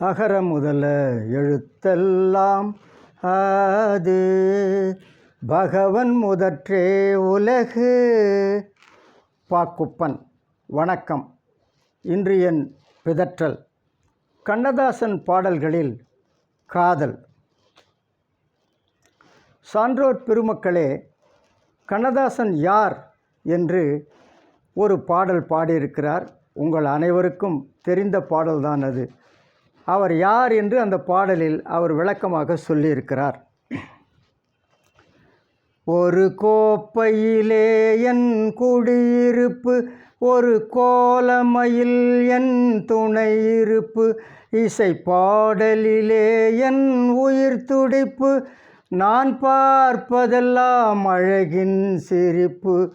அகர முதல எழுத்தெல்லாம் அது. பகவன் முதற்றே உலகு. பாக்குப்பன் வணக்கம். இன்று என் பிதற்றல். கண்ணதாசன் பாடல்களில் காதல். சான்றோர் பெருமக்களே கண்ணதாசன் யார் என்று ஒரு பாடல் பாடியிருக்கிறார். உங்கள் அனைவருக்கும் தெரிந்த பாடல்தான் அது. அவர் யார் என்று அந்த பாடலில் அவர் விளக்கமாக சொல்லியிருக்கிறார். ஒரு கோப்பையிலே என் குடியிருப்பு ஒரு கோலமையில் என் துணை இருப்பு இசை பாடலிலே என் உயிர் துடிப்பு நான் பார்ப்பதெல்லாம் அழகின் சிரிப்பு.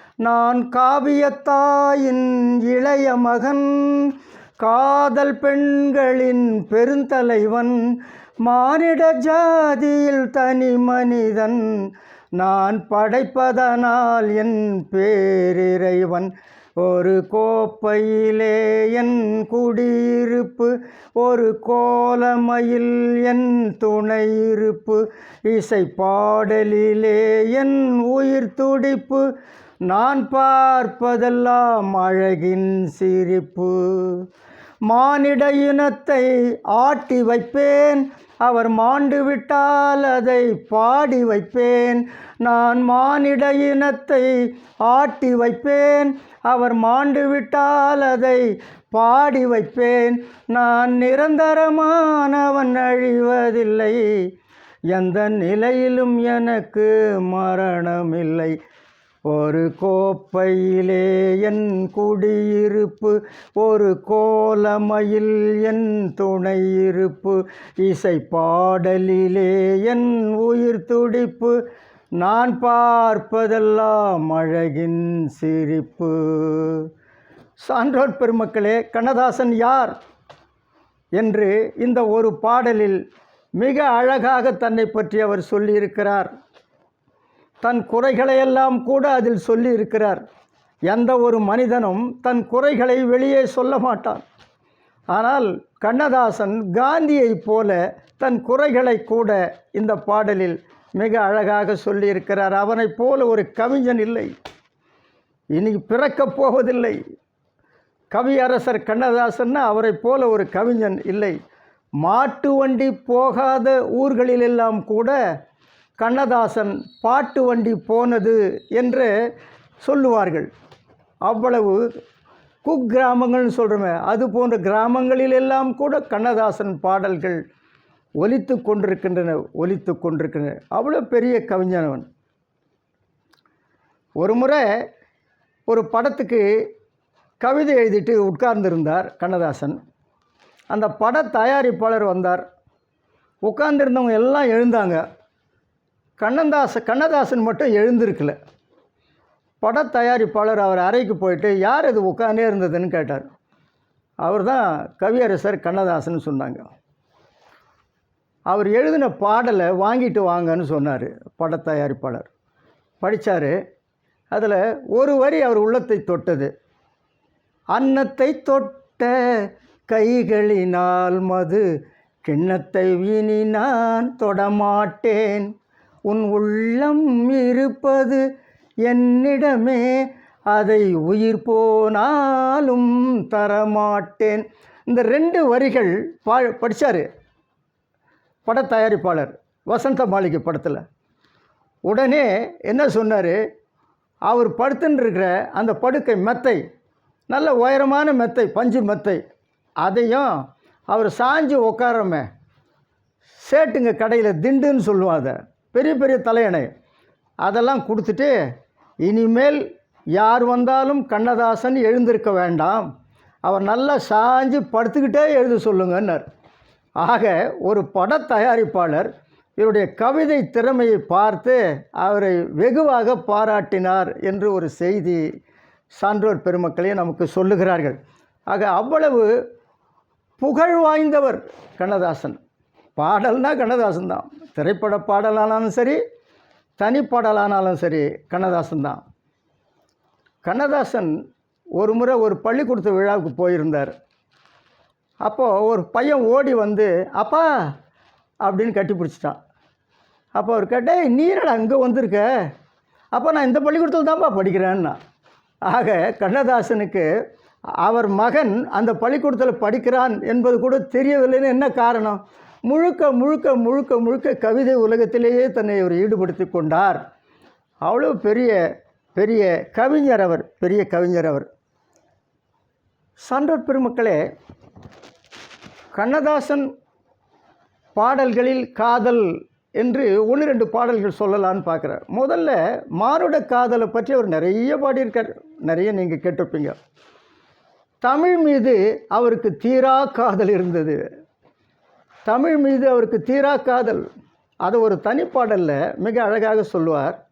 நான் காவியத்தாயின் இளைய மகன் காதல் பெண்களின் பெருந்தலைவன் மானிட ஜாதியில் தனி மனிதன் நான் படைப்பதனால் என் பேரிறைவன். ஒரு கோப்பையிலே என் குடியிருப்பு ஒரு கோலமையில் என் துணை இருப்பு இசை பாடலிலே என் உயிர் துடிப்பு நான் பார்ப்பதெல்லாம் அழகின் சிரிப்பு. மானிட இனத்தை ஆட்டி வைப்பேன். அவர் மாண்டு விட்டால் அதை பாடி வைப்பேன். நான் மானிட இனத்தை ஆட்டி வைப்பேன். அவர் மாண்டு விட்டால் அதை பாடி வைப்பேன். நான் நிரந்தரமானவன் அழிவதில்லை. எந்த நிலையிலும் எனக்கு மரணமில்லை. ஒரு கோப்பையிலே என் குடியிருப்பு ஒரு கோலமையில் என் துணை இருப்பு இசை பாடலிலே என் உயிர் துடிப்பு நான் பார்ப்பதெல்லாம் அழகின் சிரிப்பு. சான்றோர் பெருமக்களே கண்ணதாசன் யார் என்று இந்த ஒரு பாடலில் மிக அழகாக தன்னை பற்றி அவர் சொல்லியிருக்கிறார். தன் குறைகளையெல்லாம் கூட அதில் சொல்லி இருக்கிறார் எந்த ஒரு மனிதனும் தன் குறைகளை வெளியே சொல்ல மாட்டான். ஆனால் கண்ணதாசன் காந்தியைப் போல தன் குறைகளை கூட இந்த பாடலில் மிக அழகாக சொல்லியிருக்கிறார். அவனைப் போல ஒரு கவிஞன் இல்லை. இனி பிறக்கப் போவதில்லை. கவியரசர் கண்ணதாசன்னா அவரைப் போல ஒரு கவிஞன் இல்லை. மாட்டு வண்டி போகாத ஊர்களிலெல்லாம் கூட கண்ணதாசன் பாட்டு வண்டி போனது என்று சொல்லுவார்கள். அவ்வளவு குக்கிராமங்கள்னு சொல்கிறோமே அது போன்ற கிராமங்களிலெல்லாம் கூட கண்ணதாசன் பாடல்கள் ஒலித்து கொண்டிருக்கின்றன ஒலித்து கொண்டிருக்கின்றன. அவ்வளோ பெரிய கவிஞனவன். ஒரு முறை ஒரு படத்துக்கு கவிதை எழுதிட்டு உட்கார்ந்திருந்தார் கண்ணதாசன். அந்த பட தயாரிப்பாளர் வந்தார். உட்கார்ந்துருந்தவங்க எல்லாம் எழுந்தாங்க. கண்ணதாச கண்ணதாசன் மட்டும் எழுந்திருக்கல. பட தயாரிப்பாளர் அவர் அறைக்கு போயிட்டு யார் இது உட்காந்தே இருந்ததுன்னு கேட்டார். அவர் தான் கவியரசர் கண்ணதாசன் சொன்னாங்க. அவர் எழுதின பாடலை வாங்கிட்டு வாங்கன்னு சொன்னார் பட தயாரிப்பாளர். படித்தார் அதில் ஒரு வரி அவர் உள்ளத்தை தொட்டது. அன்னத்தை தொட்ட கைகளினால் மது கிண்ணத்தை இனி நான் தொடமாட்டேன் உன் உள்ளம் இருப்பது என்னிடமே. அதை உயிர் போனாலும் தரமாட்டேன். இந்த ரெண்டு வரிகள் பா படித்தார் பட தயாரிப்பாளர் வசந்த மாளிகை படத்தில். உடனே என்ன சொன்னார்? அவர் படுத்துன்னு இருக்கிற அந்த படுக்கை மெத்தை நல்ல உயரமான மெத்தை பஞ்சு மெத்தை அதையும் அவர் சாஞ்சு உட்காரமே சேட்டுங்க கடையில் திண்டுன்னு சொல்லுவோம் அதை. பெரிய பெரிய தலையணை. அதெல்லாம் கொடுத்துட்டு இனிமேல் யார் வந்தாலும் கண்ணதாசன் எழுந்திருக்க வேண்டாம். அவர் நல்லா சாஞ்சு படுத்துக்கிட்டே எழுத சொல்லுங்கன்னார். ஆக ஒரு பட தயாரிப்பாளர் இவருடைய கவிதை திறமையை பார்த்து அவரை வெகுவாக பாராட்டினார் என்று ஒரு செய்தி சான்றோர் பெருமக்களே நமக்கு சொல்லுகிறார்கள். ஆக அவ்வளவு புகழ் வாய்ந்தவர் கண்ணதாசன். பாடல்னா கண்ணதாசன் தான். திரைப்பட பாடலானாலும் சரி தனிப்பாடலானாலும் சரி கண்ணதாசன் தான். கண்ணதாசன் ஒரு முறை ஒரு பள்ளிக்கூடத்து விழாவுக்கு போயிருந்தார். அப்போது ஒரு பையன் ஓடி வந்து அப்பா! அப்படின்னு கட்டி பிடிச்சிட்டான். அப்போ அவர் கேட்டே நீரடா அங்கே வந்திருக்க? அப்போ நான் இந்த பள்ளிக்கூடத்தில் தான்ப்பா படிக்கிறேன்னா? ஆக கண்ணதாசனுக்கு அவர் மகன் அந்த பள்ளிக்கூடத்தில் படிக்கிறான் என்பது கூட தெரியவில்லைன்னு என்ன காரணம்? முழுக்க முழுக்க முழுக்க முழுக்க கவிதை உலகத்திலேயே தன்னை அவர் ஈடுபடுத்தி கொண்டார். அவ்வளோ பெரிய பெரிய கவிஞர் அவர் பெரிய கவிஞர் அவர். சான்றோர் பெருமக்களே கண்ணதாசன் பாடல்களில் காதல் என்று ஒன்று ரெண்டு பாடல்கள் சொல்லலான்னு பார்க்குறேன் முதல்ல மானுட காதலை பற்றி அவர் நிறைய பாடியிருக்கார். நிறைய நீங்கள் கேட்டிருப்பீங்க. தமிழ் மீது அவருக்கு தீரா காதல் இருந்தது. தமிழ் மீது அவருக்கு தீரா காதல். அதை ஒரு தனிப்பாடலில் மிக அழகாக சொல்லுவார்.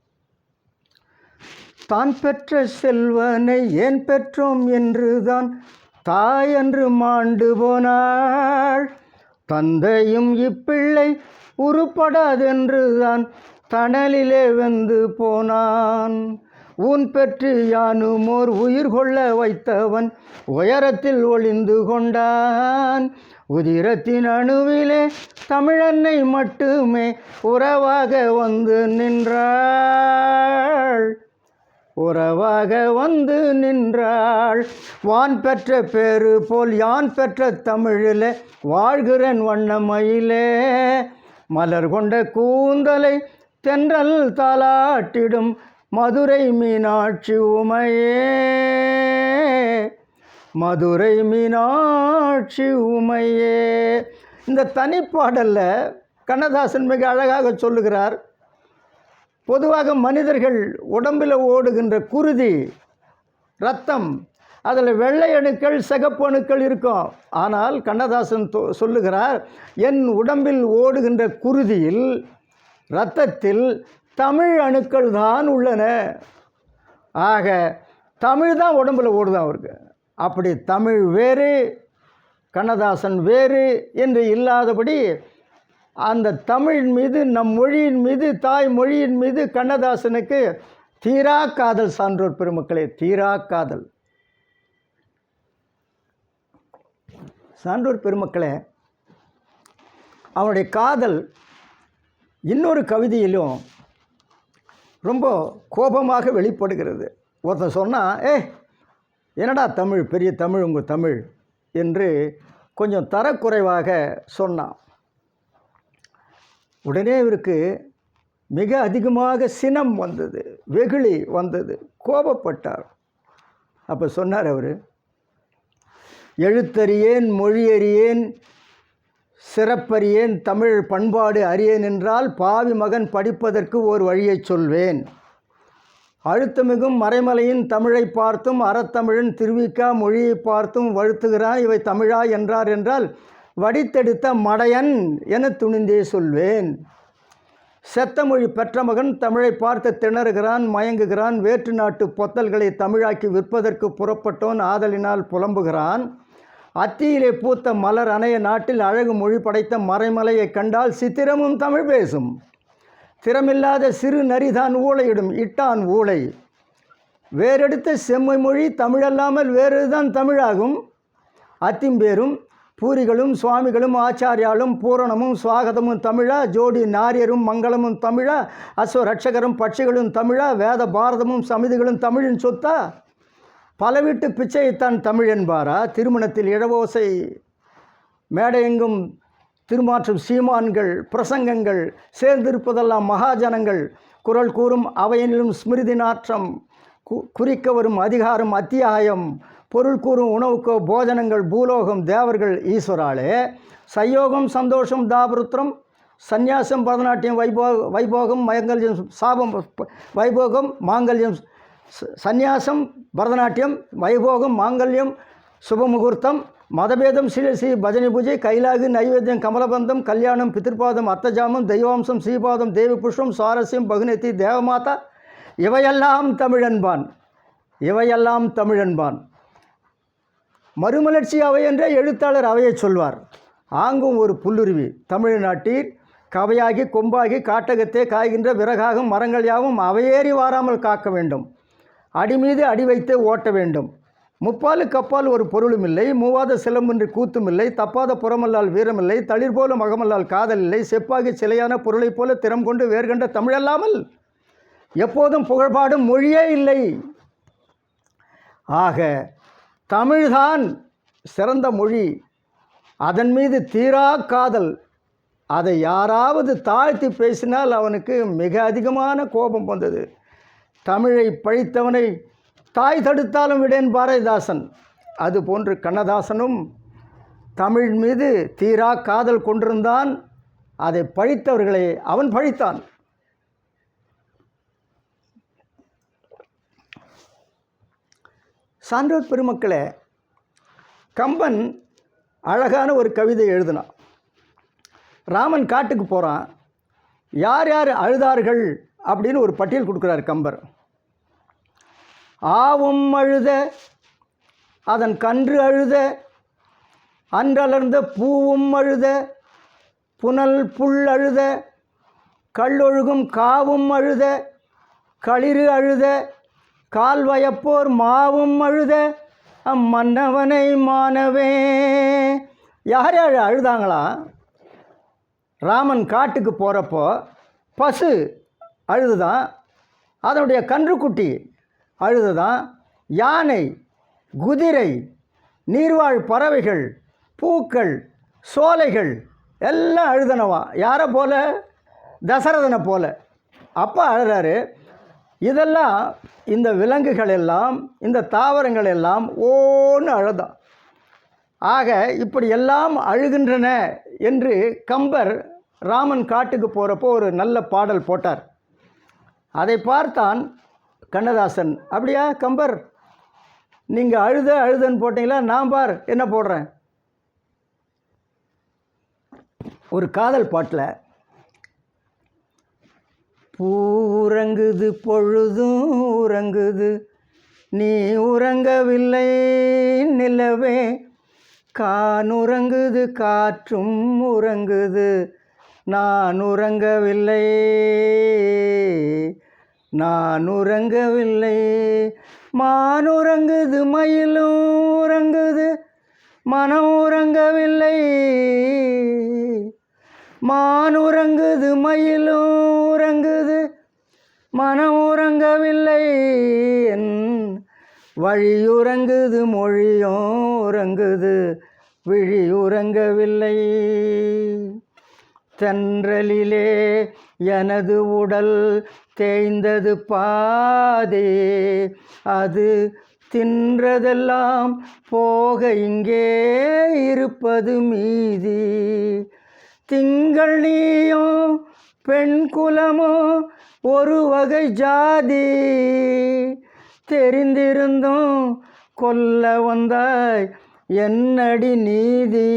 தான் பெற்ற செல்வனை ஏன் பெற்றோம் என்றுதான் தாய் என்று மாண்டு போனாள். தந்தையும் இப்பிள்ளை உருப்படாதென்றுதான் தணலிலே வெந்து போனான். ஊன் பெற்று யானுமோர் உயிர் கொள்ள வைத்தவன் உயரத்தில் ஒளிந்து கொண்டான். உதிரத்தின் அணுவிலே தமிழன்னை மட்டுமே உறவாக வந்து நின்றாள். உறவாக வந்து நின்றாள். வான் பெற்ற பேரு போல் யான் பெற்ற தமிழிலே வாழ்கிறன் வண்ணமயிலே. மலர் கொண்ட கூந்தலை தென்றல் தாளாட்டிடும் மதுரை மீனாட்சி உமையே. மதுரை மீனாட்சி உமையே. இந்த தனிப்பாடலில் கண்ணதாசன் மிக அழகாக சொல்லுகிறார் பொதுவாக மனிதர்கள் உடம்பில் ஓடுகின்ற குருதி ரத்தம் அதில் வெள்ளை அணுக்கள் சிகப்பு அணுக்கள் இருக்கும். ஆனால் கண்ணதாசன் தொ- சொல்லுகிறார் என் உடம்பில் ஓடுகின்ற குருதியில் இரத்தத்தில் தமிழ் அணுக்கள் தான் உள்ளன. ஆக தமிழ் தான் உடம்பில் ஓடுதான் அவருக்கு. அப்படி தமிழ் வேறு கண்ணதாசன் வேறு என்று இல்லாதபடி அந்த தமிழின் மீது நம் மொழியின் மீது தாய் மொழியின் மீது கண்ணதாசனுக்கு தீரா காதல் சான்றோர் பெருமக்களே தீரா காதல். சான்றோர் பெருமக்களே அவனுடைய காதல் இன்னொரு கவிதையிலும் ரொம்ப கோபமாக வெளிப்படுகிறது. ஒருத்தன் சொன்னால் ஏ என்னடா தமிழ்? பெரிய தமிழ் உங்கள் தமிழ்? என்று கொஞ்சம் தரக்குறைவாக சொன்னான். உடனே இவருக்கு மிக அதிகமாக சினம் வந்தது வெகுளி வந்தது கோபப்பட்டார். அப்போ சொன்னார் அவர் எழுத்தறியேன் மொழியறியேன் சிறப்பறியேன் தமிழ் பண்பாடு அறியேன் என்றால் பாவி மகன் படிப்பதற்கு ஒரு வழியைச் சொல்வேன். அழுத்தமிகும் மறைமலையின் தமிழை பார்த்தும் அறத்தமிழன் திருவிக்கா மொழியை பார்த்தும் வழுத்துகிறான் இவை தமிழா என்றார் என்றால் வடித்தெடுத்த மடையன் என துணிந்தே சொல்வேன். செத்தமொழி பெற்ற மகன் தமிழை பார்த்து திணறுகிறான் மயங்குகிறான் வேற்று நாட்டு பொத்தல்களை தமிழாக்கி விற்பதற்கு புறப்பட்டோன் ஆதலினால் புலம்புகிறான். அத்தியிலே பூத்த மலர் அணைய நாட்டில் அழகு மொழி படைத்த மறைமலையை கண்டால் சித்திரமும் தமிழ் பேசும். திறமில்லாத சிறு நரிதான் ஊழையிடும் இட்டான் ஊழை. வேறெடுத்த செம்மை மொழி தமிழல்லாமல் வேறுதான் தமிழாகும்? அத்திம்பேரும் பூரிகளும் சுவாமிகளும் ஆச்சாரியாலும் பூரணமும் சுவாகதமும் தமிழா? ஜோடி நாரியரும் மங்களமும் தமிழா? அஸ்வரட்சகரும் பட்சிகளும் தமிழா? வேத பாரதமும் சமிதிகளும் தமிழின் சொத்தா? பல வீட்டு பிச்சையைத்தான் தமிழ் என்பாரா? திருமணத்தில் இழவோசை மேடையெங்கும் திருமாற்றும் சீமான்கள் பிரசங்கங்கள் சேர்ந்திருப்பதெல்லாம் மகாஜனங்கள். குரல் கூறும் அவையினிலும் ஸ்மிருதி நாற்றம் கு- குறிக்க வரும் அதிகாரம் அத்தியாயம். பொருள் கூறும் உணவுக்கோ போஜனங்கள் பூலோகம் தேவர்கள் ஈஸ்வராலே சயோகம் சந்தோஷம் தாபருத்திரம் சந்நியாசம் பரதநாட்டியம் வைபோ வைபோகம் மயங்கல்யம் சாபம் வைபோகம் மாங்கல்யம் சந்நியாசம் பரதநாட்டியம் வைபோகம் மாங்கல்யம் சுபமுகூர்த்தம் மதபேதம் ஸ்ரீ ஸ்ரீ பஜனை பூஜை கைலாகு நைவேத்தியம் கமலபந்தம் கல்யாணம் பித்திருப்பாதம் அர்த்தஜாமம் தெய்வாம்சம் ஸ்ரீபாதம் தேவி புஷ்பம் சுவாரஸ்யம் பகுனத்தி தேவமாதா இவையெல்லாம் தமிழன்பான். இவையெல்லாம் தமிழன்பான். மறுமலர்ச்சி அவை என்ற எழுத்தாளர் அவையைச் சொல்வார். ஆங்கும் ஒரு புல்லுருவி. தமிழ்நாட்டில் கவையாகி கொம்பாகி காட்டகத்தே காய்கின்ற விறகாகும் மரங்கள் யாவும் அவையேறி வாராமல் காக்க வேண்டும். அடி மீது அடி வைத்தே ஓட்ட வேண்டும். முப்பாலு கப்பால் ஒரு பொருளும் இல்லை மூவாத சிலம்பின்றி கூத்தும் இல்லை தப்பாத புறமல்லால் வீரமில்லை தளிர் போல மகமல்லால் காதல் இல்லை செப்பாகி சிலையான பொருளைப் போல திறம் கொண்டு வேர்கண்ட தமிழல்லாமல் எப்போதும் புகழ்பாடும் மொழியே இல்லை. ஆக தமிழ்தான் சிறந்த மொழி. அதன் மீது தீரா காதல். அதை யாராவது தாழ்த்தி பேசினால் அவனுக்கு மிக அதிகமான கோபம் வந்தது. தமிழை பழித்தவனை தாய் தடுத்தாலும் விடேன் பாரதிதாசன். அதுபோன்று கண்ணதாசனும் தமிழ் மீது தீரா காதல் கொண்டிருந்தான். அதை பழித்தவர்களை அவன் பழித்தான். சான்றோர் பெருமக்களே கம்பன் அழகான ஒரு கவிதை எழுதினான். ராமன் காட்டுக்கு போகிறான் யார் யார் அழுதார்கள்? அப்படின்னு ஒரு பட்டியல் கொடுக்குறார் கம்பர். ஆவும் அழுத அதன் கன்று அழுத அன்றலர்ந்த பூவும் அழுத புனல் புல் அழுத கல்லொழுகும் காவும் அழுத களிறு அழுத கால்வயப்போர் மாவும் அழுத அம்மன்னவனை மானவே யார் யார் அழுதாங்களா? ராமன் காட்டுக்கு போகிறப்போ பசு அழுதுதான். அதனுடைய கன்றுக்குட்டி அழுதுதான். யானை குதிரை நீர்வாழ் பறவைகள் பூக்கள் சோலைகள் எல்லாம் அழுதனவா? யாரை போல? தசரதனை போல. அப்பா அழுறாரு. இதெல்லாம் இந்த விலங்குகள் எல்லாம் இந்த தாவரங்கள் எல்லாம் ஓன்னு அழுதான். ஆக இப்படி எல்லாம் அழுகின்றன என்று கம்பர் ராமன் காட்டுக்கு போகிறப்போ ஒரு நல்ல பாடல் போட்டார். அதை பார்த்தான் கண்ணதாசன். அப்படியா கம்பர்? நீங்கள் அழுத அழுதன்னு போட்டீங்களா? நான் பார் என்ன போடுறேன்? ஒரு காதல் பாட்டில் பூ உறங்குது பொழுதும் உறங்குது நீ உறங்கவில்லை நிலவே கான் உறங்குது காற்றும் உறங்குது நான் உறங்கவில்லை. நான் உறங்கவில்லை. மான் உறங்குது மயிலும் உறங்குது மனம் உறங்கவில்லை. மான் உறங்குது மயிலும் உறங்குது மனம் உறங்கவில்லை. என் வழியுறங்குது மொழியும் உறங்குது விழி உறங்கவில்லை. தென்றலிலே எனது உடல் தேய்ந்தது பாதே. அது தின்றதெல்லாம் போக இங்கே இருப்பது மீதி. திங்கள் நீயும் பெண் குலமோ ஒரு வகை ஜாதி. தெரிந்திருந்தும் கொல்ல வந்தாய் என்னடி நீதி.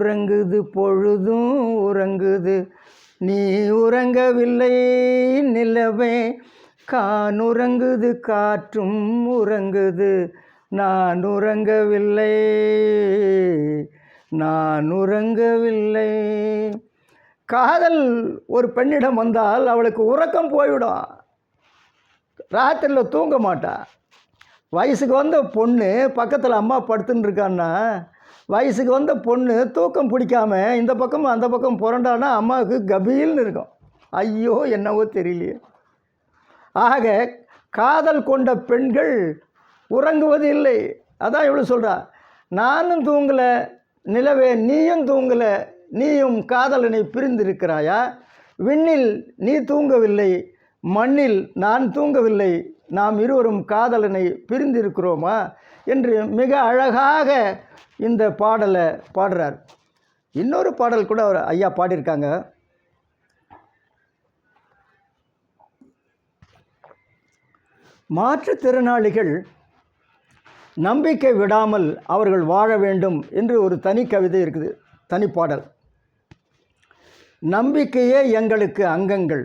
உறங்குது பொழுதும் உறங்குது. நீ உறங்கவில்லை நிலவே. கானுறங்குது காற்றும் உறங்குது. நான் உறங்கவில்லை நான் உறங்கவில்லை. காதல் ஒரு பெண்ணிடம் வந்தால் அவளுக்கு உறக்கம் போய்விடும். ராத்திரியில் தூங்க மாட்டா. வயசுக்கு வந்த பொண்ணு பக்கத்தில் அம்மா படுத்துன்னு இருக்கான்னா வயசுக்கு வந்த பொண்ணு தூக்கம் பிடிக்காமல் இந்த பக்கம் அந்த பக்கம் புரண்டானா அம்மாவுக்கு கபீல்னு இருக்கும். ஐயோ என்னவோ தெரியலையே. ஆக காதல் கொண்ட பெண்கள் உறங்குவது இல்லை. அதான் இவ்வளோ சொல்கிறா நானும் தூங்கலை நிலவே நீயும் தூங்கலை நீயும் காதலனை பிரிந்திருக்கிறாயா? விண்ணில் நீ தூங்கவில்லை மண்ணில் நான் தூங்கவில்லை நாம் இருவரும் காதலனை பிரிந்திருக்கிறோமா என்று மிக அழகாக இந்த பாடலை பாடுறார். இன்னொரு பாடல் கூட அவர் ஐயா பாடியிருக்காங்க. மாற்றுத்திறனாளிகள் நம்பிக்கை விடாமல் அவர்கள் வாழ வேண்டும் என்று ஒரு தனி கவிதை இருக்குது தனிப்பாடல் நம்பிக்கையே எங்களுக்கு அங்கங்கள்.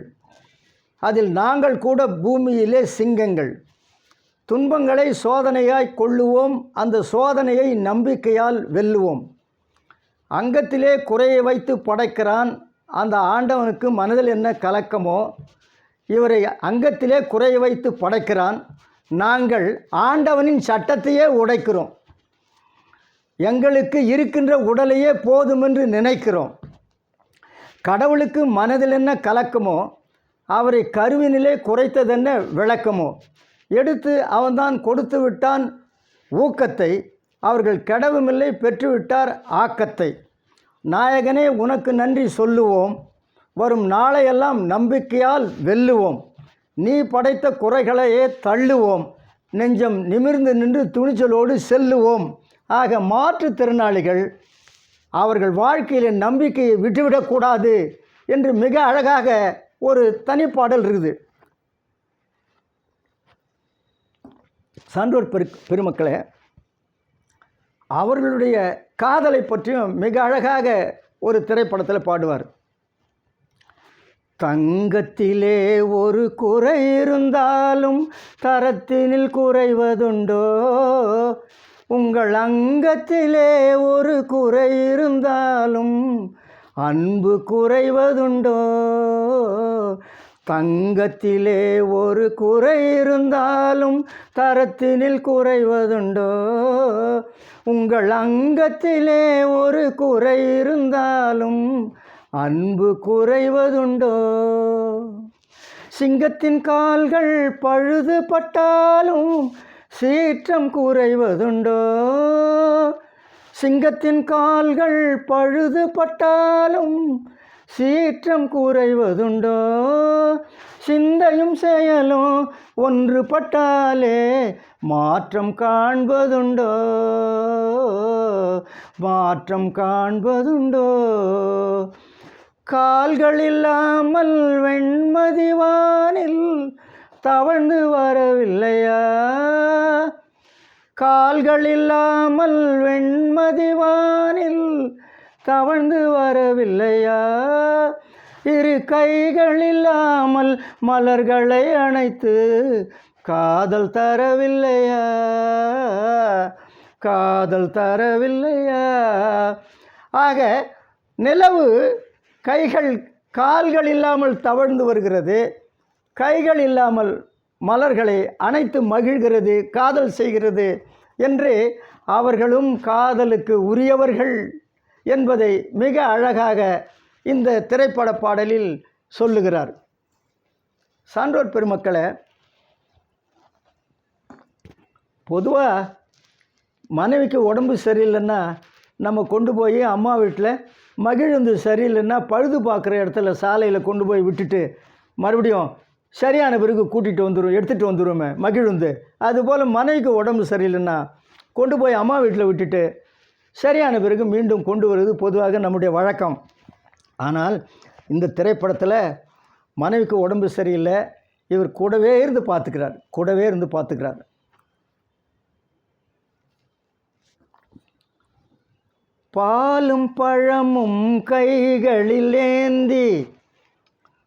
அதில் நாங்கள் கூட பூமியிலே சிங்கங்கள். துன்பங்களை சோதனையாய் கொள்ளுவோம் அந்த சோதனையை நம்பிக்கையால் வெல்லுவோம். அங்கத்திலே குறையை வைத்து படைக்கிறான் அந்த ஆண்டவனுக்கு மனதில் என்ன கலக்கமோ இவரை அங்கத்திலே குறையை வைத்து படைக்கிறான். நாங்கள் ஆண்டவனின் சட்டத்தையே உடைக்கிறோம். எங்களுக்கு இருக்கின்ற உடலையே போதுமென்று நினைக்கிறோம். கடவுளுக்கு மனதில் என்ன கலக்கமோ அவரை கருவினிலே குறைத்ததென்ன விளக்கமோ? எடுத்து அவன்தான் கொடுத்து விட்டான் ஊக்கத்தை. அவர்கள் கெடவுமில்லை பெற்றுவிட்டார் ஆக்கத்தை. நாயகனே உனக்கு நன்றி சொல்லுவோம். வரும் நாளையெல்லாம் நம்பிக்கையால் வெல்லுவோம். நீ படைத்த குறைகளையே தள்ளுவோம். நெஞ்சம் நிமிர்ந்து நின்று துணிச்சலோடு செல்லுவோம். ஆக மாற்றுத்திறனாளிகள் அவர்கள் வாழ்க்கையில் நம்பிக்கையை விட்டுவிடக்கூடாது என்று மிக அழகாக ஒரு தனிப்பாடல் இருக்குது. சான்றோர் பெரு பெருமக்களே அவர்களுடைய காதலை பற்றியும் மிக அழகாக ஒரு திரைப்படத்தில் பாடுவார். தங்கத்திலே ஒரு குறை இருந்தாலும் தரத்தினில் குறைவதுண்டோ? உங்கள் அங்கத்திலே ஒரு குறை இருந்தாலும் அன்பு குறைவதுண்டோ? தங்கத்திலே ஒரு குறை இருந்தாலும் தரத்தினில் குறைவதுண்டோ? உங்கள் அங்கத்திலே ஒரு குறை இருந்தாலும் அன்பு குறைவதுண்டோ? சிங்கத்தின் கால்கள் பழுது பட்டாலும் சீற்றம் குறைவதுண்டோ? சிங்கத்தின் கால்கள் பழுது பட்டாலும் சீற்றம் குறைவதுண்டோ? சிந்தையும் செயலும் ஒன்றுபட்டாலே மாற்றம் காண்பதுண்டோ? மாற்றம் காண்பதுண்டோ? கால்கள் இல்லாமல் வெண்மதிவானில் தவழ்ந்து வரவில்லையா? கால்கள் இல்லாமல் வெண்மதிவானில் தவழ்ந்து வரவில்லையா? இரு கைகள் இல்லாமல் மலர்களை அணைத்து காதல் தரவில்லையா? காதல் தரவில்லையா? ஆக நிலவு கைகள் கால்கள் இல்லாமல் தவழ்ந்து வருகிறது. கைகள் இல்லாமல் மலர்களை அணைத்து மகிழ்கிறது காதல் செய்கிறது என்று அவர்களும் காதலுக்கு உரியவர்கள். என்பதை மிக அழகாக இந்த திரைப்பட பாடலில் சொல்லுகிறார். சான்றோர் பெருமக்களை பொதுவாக மனைவிக்கு உடம்பு சரியில்லைன்னா நம்ம கொண்டு போய் அம்மா வீட்டில் மகிழுந்து சரியில்லைன்னா பழுது பார்க்குற இடத்துல சாலையில் கொண்டு போய் விட்டுட்டு மறுபடியும் சரியான பிறகு கூட்டிகிட்டு வந்துடும் எடுத்துகிட்டு வந்துடுவோமே மகிழுந்து. அதுபோல் மனைவிக்கு உடம்பு சரியில்லைன்னா கொண்டு போய் அம்மா வீட்டில் விட்டுட்டு சரியான பிறகு மீண்டும் கொண்டு வருவது பொதுவாக நம்முடைய வழக்கம். ஆனால் இந்த திரைப்படத்தில் மனைவிக்கு உடம்பு சரியில்லை. இவர் கூடவே இருந்து பார்த்துக்கிறார். கூடவே இருந்து பார்த்துக்கிறார். பாலும் பழமும் கைகளில் ஏந்தி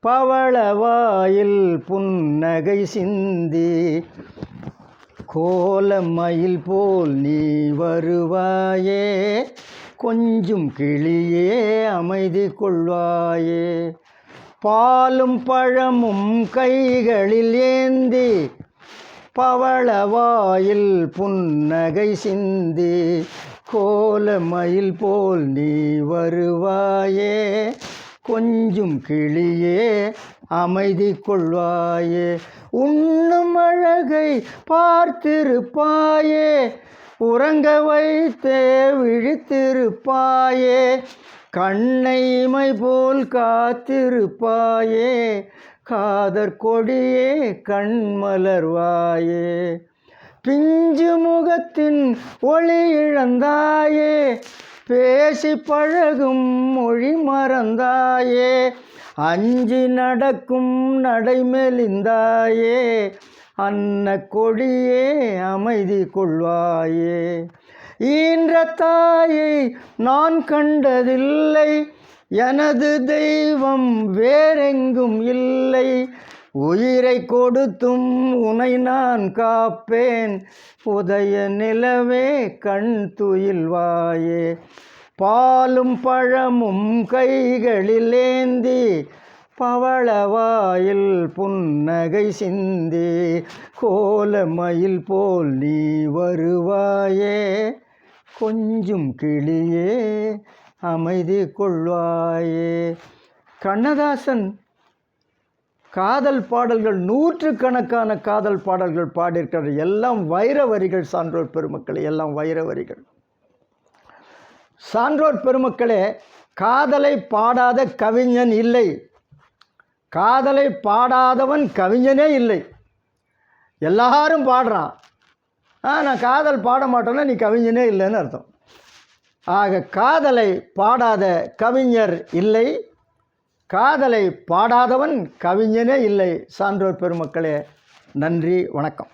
பவளவாயில் புன்னகை சிந்தி கோல மயில் போல் நீ வருவாயே கொஞ்சம் கிளியே அமைதி கொள்வாயே. பாலும் பழமும் கைகளில் ஏந்தி பவளவாயில் புன்னகை சிந்தி கோலமயில் போல் நீ வருவாயே கொஞ்சம் கிளியே அமைதி கொள்வாயே உண்ணும் அழகை பார்த்திருப்பாயே. உறங்க வைத்தே விழித்திருப்பாயே. கண்ணைமை போல் காத்திருப்பாயே. காதற் கொடியே கண்மலர்வாயே பிஞ்சு முகத்தின் ஒளி இழந்தாயே. பேசி பழகும் மொழி மறந்தாயே. அஞ்சு நடக்கும் நடைமெலிந்தாயே அன்ன கொடியே அமைதி கொள்வாயே. ஈன்ற தாயை நான் கண்டதில்லை. எனது தெய்வம் வேறெங்கும் இல்லை. உயிரை கொடுத்தும் உனை நான் காப்பேன். உதய நிலவே கண் துயில்வாயே. பாலும் பழமும் கைகளிலேந்தி பவளவாயில் புன்னகை சிந்தி கோலமயில் போல் நீ வருவாயே கொஞ்சும் கிளியே அமைதி கொள்வாயே. கண்ணதாசன் காதல் பாடல்கள் நூற்றுக்கணக்கான காதல் பாடல்கள் பாடியிருக்கிறார். எல்லாம் வைர வரிகள் சான்றோர் பெருமக்களை எல்லாம் வைர வரிகள் சான்றோர் பெருமக்களே காதலை பாடாத கவிஞன் இல்லை. காதலை பாடாதவன் கவிஞனே இல்லை. எல்லாரும் பாடுறான் ஆ நான் காதல் பாட மாட்டேன்னா நீ கவிஞனே இல்லைன்னு அர்த்தம். ஆக காதலை பாடாத கவிஞர் இல்லை. காதலை பாடாதவன் கவிஞனே இல்லை. சான்றோர் பெருமக்களே நன்றி வணக்கம்.